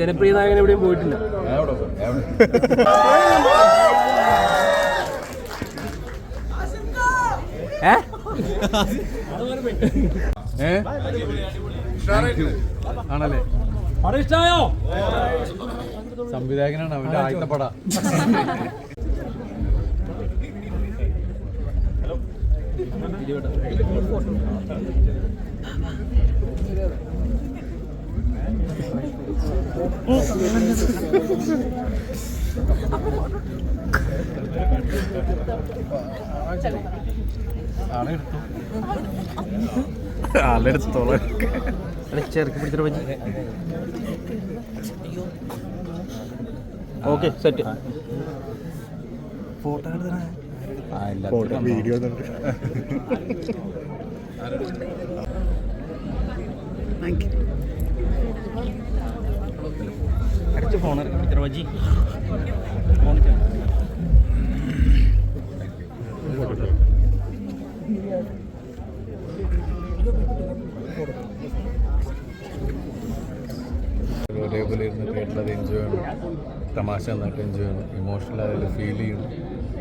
ജനപ്രിയ നായകൻ എവിടെയും പോയിട്ടില്ല ആണല്ലേ? പടം സംവിധായകനാണ് അവന്റെ ആദ്യത്തെ പട. എടുത്തു ആളെടുത്തോളാം ചെറുക്ക് പിടിച്ചിട്ട് പറ്റി ഓക്കെ സെറ്റ് ഫോട്ടോ എല്ലാത്തിലും വീഡിയോ അടിച്ച് ഫോൺ പറ്റി ഒരേപോലെ ഇരുന്ന് കേട്ടത് എൻജോയ് ചെയ്യണം. തമാശ നന്നായിട്ട് എൻജോയ് ചെയ്യണം. ഇമോഷണൽ ആയാലും ഫീൽ ചെയ്യണം.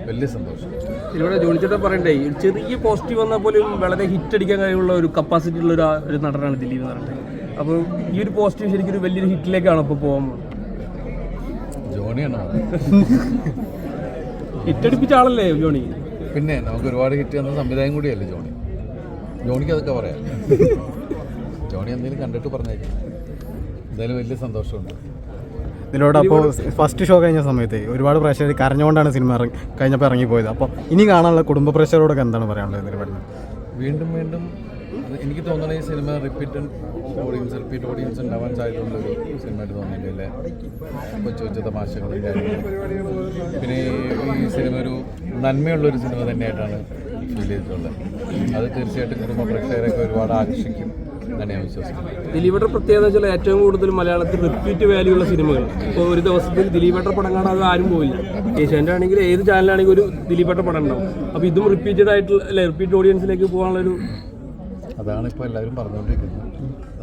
വലിയ സന്തോഷം. ഇവിടെ ജോണിച്ചേട്ടൻ പറയണ്ടേ ചെറിയ പോസിറ്റീവ് വന്നാൽ പോലും വളരെ ഹിറ്റ് അടിക്കാൻ കഴിവുള്ള ഒരു കപ്പാസിറ്റി ഉള്ള ഒരു നടനാണ് ദിലീപ് എന്ന് പറയുന്നത് അപ്പോൾ ഈ ഒരു പോസിറ്റീവ് ശരിക്കും ഒരു വലിയൊരു ഹിറ്റിലേക്കാണ് ഇപ്പോൾ പോകുന്നത്. ഹിറ്റടിപ്പിച്ച ആളല്ലേ ജോണി? പിന്നെ നമുക്ക് ഒരുപാട് ഹിറ്റ് തന്ന സംവിധായകം കൂടിയല്ലേ ജോണി? ജോണിക്ക് അതൊക്കെ പറയാം. ജോണി എന്തെങ്കിലും കണ്ടിട്ട് പറഞ്ഞേക്കും. എന്തായാലും വലിയ സന്തോഷമുണ്ട്. ഇതിലൂടെ അപ്പോൾ ഫസ്റ്റ് ഷോ കഴിഞ്ഞ സമയത്ത് ഒരുപാട് പ്രേക്ഷകർ കരഞ്ഞുകൊണ്ടാണ് സിനിമ ഇറങ്ങി കഴിഞ്ഞപ്പോൾ ഇറങ്ങിപ്പോയത്. അപ്പോൾ ഇനി കാണാനുള്ള കുടുംബ പ്രഷറോടൊക്കെ എന്താണ് പറയാനുള്ളത് ഇതിന് വീണ്ടും വീണ്ടും എനിക്ക് തോന്നുന്നത് ഈ cinema repeat audience repeat audience ഉണ്ടാവാൻ സാധ്യതയുള്ളൊരു സിനിമയായിട്ട് തോന്നിയിട്ടില്ലേ? കൊച്ചു കൊച്ചു തമാശകളും കാര്യങ്ങളും. പിന്നെ ഈ- സിനിമ ഒരു നന്മയുള്ളൊരു സിനിമ തന്നെയായിട്ടാണ് ഫീൽ ചെയ്തിട്ടുള്ളത്. അത് തീർച്ചയായിട്ടും കുടുംബ പ്രേക്ഷകരെയൊക്കെ ഒരുപാട് ആകർഷിക്കും ദിലീപേട്ടർ പ്രത്യേകത വെച്ചാൽ ഏറ്റവും കൂടുതൽ മലയാളത്തിൽ റിപ്പീറ്റ് വാല്യൂ ഉള്ള സിനിമകൾ. ഇപ്പോൾ ഒരു ദിവസത്തിൽ ദിലീപേട്ടർ പടം കാണാതെ ആരും പോയില്ല ഏഷ്യാന്റെ ആണെങ്കിൽ ഏത് ചാനലാണെങ്കിൽ ഒരു ദിലീപേട്ടർ പടം ഉണ്ടാവും. അപ്പോൾ ഇതും റിപ്പീറ്റഡ് ആയിട്ടുള്ള അല്ലെ റിപ്പീറ്റ് ഓഡിയൻസിലേക്ക് പോകാനുള്ളൊരു അതാണ് ഇപ്പോൾ എല്ലാവരും പറഞ്ഞുകൊണ്ടിരിക്കുന്നത്.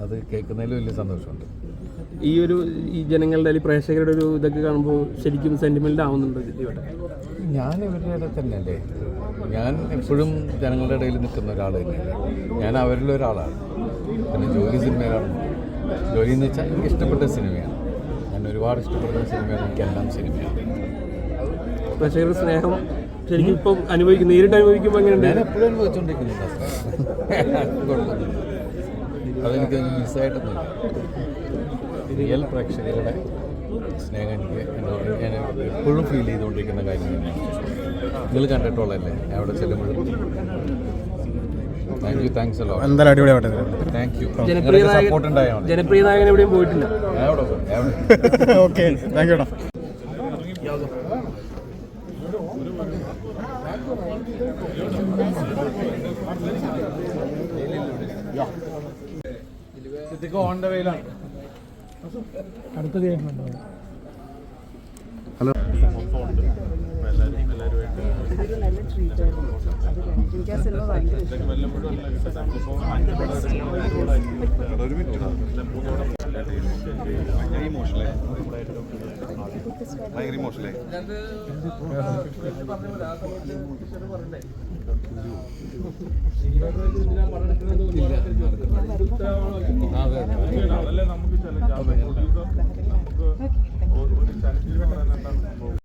അത് കേൾക്കുന്നതിൽ വലിയ സന്തോഷമുണ്ട്. ഈ ഒരു ഈ ജനങ്ങളുടെ അല്ലെങ്കിൽ പ്രേക്ഷകരുടെ ഒരു ഇതൊക്കെ കാണുമ്പോൾ ശരിക്കും സെന്റിമെന്റ് ആവുന്നുണ്ട് ഇവിടെ. ഞാൻ ഇവരുടെ ഇടയിൽ തന്നെയല്ലേ. ഞാൻ എപ്പോഴും ജനങ്ങളുടെ ഇടയിൽ നിൽക്കുന്ന ഒരാൾ തന്നെയല്ലേ ഞാൻ അവരിൽ ഒരാളാണ്. പിന്നെ ജോലി സിനിമയിലാണ്. ജോലി എന്ന് വെച്ചാൽ എനിക്ക് ഇഷ്ടപ്പെട്ട സിനിമയാണ്. ഞാൻ ഒരുപാട് ഇഷ്ടപ്പെട്ട സിനിമയാണ് എനിക്കെല്ലാം സിനിമയാണ്. പ്രേക്ഷകരുടെ സ്നേഹം ശരിക്കും ഇപ്പൊ അനുഭവിക്കും നേരിട്ട് അനുഭവിക്കുമ്പോൾ എങ്ങനെയുണ്ട് ഞാൻ എപ്പോഴും അനുഭവിച്ചുകൊണ്ടിരിക്കുന്നുണ്ട് അതെനിക്ക് മിസ്സായിട്ടൊന്നുമില്ല റിയൽ പ്രേക്ഷകരുടെ സ്നേഹം എനിക്ക് എന്നോട് ഞാൻ എപ്പോഴും ഫീൽ ചെയ്തുകൊണ്ടിരിക്കുന്ന കാര്യം തന്നെയാണ്. നിങ്ങൾ കണ്ടിട്ടുള്ളതല്ലേ? അവിടെ ചെല്ലുമ്പോഴും താങ്ക് യു താങ്ക്സ് അല്ലോ എന്തായാലും അടിപൊളിയാവട്ടെ താങ്ക് യു സപ്പോർട്ട് ഉണ്ടായോ? ജനപ്രിയ നായകൻ എവിടെയും പോയിട്ടില്ല. ഓക്കെ താങ്ക് യൂടാ ഓൺ ദ വേയിലാണ് അതൊരു നല്ല ട്രീറ്റ് ആയിരുന്നു അത് കഴിഞ്ഞിട്ട് എനിക്ക് ആ സിനിമ ഭയങ്കര ഇഷ്ടമായി ഭയങ്കര